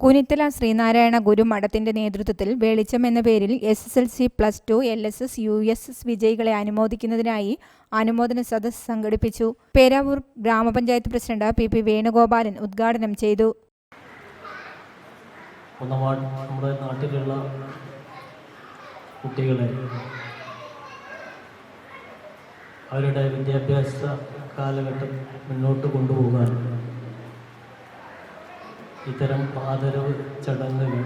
കുനിത്തല ശ്രീനാരായണ ഗുരു മഠത്തിന്റെ നേതൃത്വത്തിൽ വെളിച്ചം എന്ന പേരിൽ S S L C plus two L S S U S S വിജയികളെ അനുമോദിക്കുന്നതിനായി അനുമോദന സദസ്സ് സംഘടിപ്പിച്ചു. പേരാവൂർ ഗ്രാമപഞ്ചായത്ത് പ്രസിഡന്റ് പി പി വേണുഗോപാലൻ ഉദ്ഘാടനം ചെയ്തു. നമ്മുടെ നാട്ടിലുള്ള കുട്ടികളെ അവരുടെ വിദ്യാഭ്യാസ കാലഘട്ടം മുന്നോട്ട് കൊണ്ടുപോകാൻ ഇത്തരം ആദരവ് ചടങ്ങുകൾ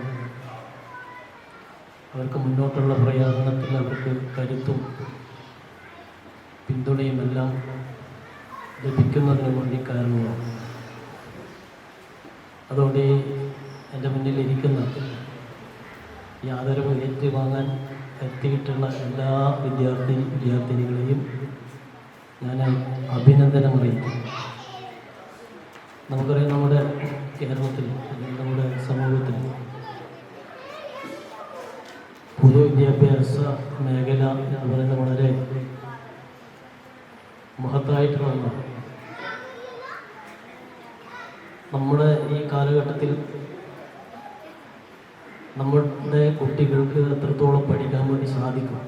അവർക്ക് മുന്നോട്ടുള്ള പ്രയാസത്തിൽ അവർക്ക് കരുത്തും പിന്തുണയും എല്ലാം ലഭിക്കുന്നതിന് വേണ്ടി കാരണമാണ്. അതുകൊണ്ട് എന്റെ മുന്നിലിരിക്കുന്ന ഈ ആദരവ് ഏറ്റുവാങ്ങാൻ എത്തിയിട്ടുള്ള എല്ലാ വിദ്യാർത്ഥി വിദ്യാർത്ഥിനികളെയും ഞാൻ അഭിനന്ദനം അറിയിക്കുന്നു നമുക്കറിയാം നമ്മുടെ കേരളത്തിൽ നമ്മുടെ സമൂഹത്തിൽ. പൊതുവിദ്യാഭ്യാസ മേഖല എന്ന് പറയുന്നത് വളരെ മഹത്തായിട്ടുള്ള നമ്മുടെ ഈ കാലഘട്ടത്തിൽ നമ്മുടെ കുട്ടികൾക്ക് എത്രത്തോളം പഠിക്കാൻ വേണ്ടി സാധിക്കും?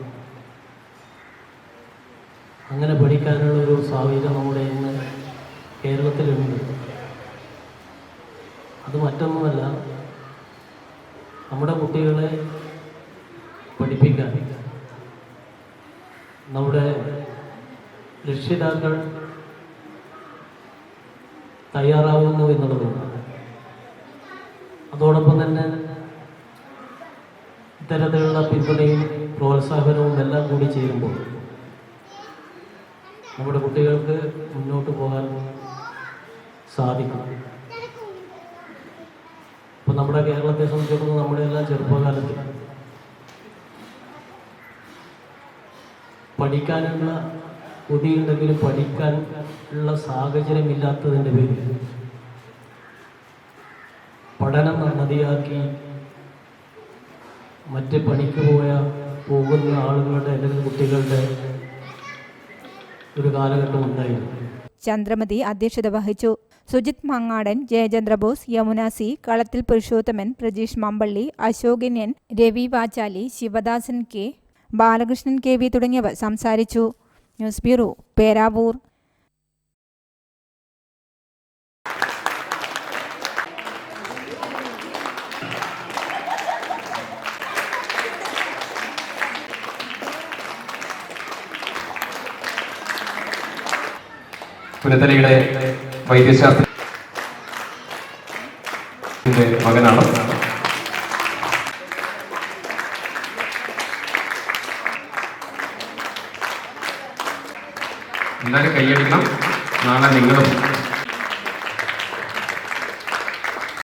അങ്ങനെ പഠിക്കാനുള്ള ഒരു സാഹചര്യം നമ്മുടെ ഇന്ന് കേരളത്തിലുണ്ട്. അത് മറ്റൊന്നുമല്ല നമ്മുടെ കുട്ടികളെ പഠിപ്പിക്കാൻ നമ്മുടെ രക്ഷിതാക്കൾ തയ്യാറാവുന്നു എന്നുള്ളതാണ്. അതോടൊപ്പം തന്നെ ഇത്തരത്തിലുള്ള പിന്തുണയും പ്രോത്സാഹനവും എല്ലാം കൂടി ചേരുമ്പോൾ നമ്മുടെ കുട്ടികൾക്ക് മുന്നോട്ട് പോകാൻ സാധിക്കും. നമ്മുടെ കേരളത്തെ സംബന്ധിച്ചിടത്തോളം നമ്മുടെ എല്ലാം ചെറുപ്പകാലത്ത് പഠിക്കാനുള്ള കൊതിയുണ്ടെങ്കിലും പഠിക്കാൻ ഉള്ള സാഹചര്യമില്ലാത്തതിന്റെ പേരിൽ പഠനം മതിയാക്കി മറ്റ് പണിക്ക് പോയ പോകുന്ന ആളുകളുടെ അല്ലെങ്കിൽ കുട്ടികളുടെ ഒരു കാലഘട്ടം ഉണ്ടായിരുന്നു. ചന്ദ്രമതി അധ്യക്ഷത വഹിച്ചു. Sujith Mangadan Jayachandrabose Yamuna C Kalathil Purushothaman Prajeesh Mampally Asokan N Ravi Vachali Sivadasan K Balakrishnan K V തുടങ്ങിയവർ സംസാരിച്ചു. News bureau Peravoor. പുനത്തലയുടെ വൈദ്യശാസ്ത്ര മകനാണ്. എല്ലാവരും കൈയടിക്കണം. നാളെ നിങ്ങളും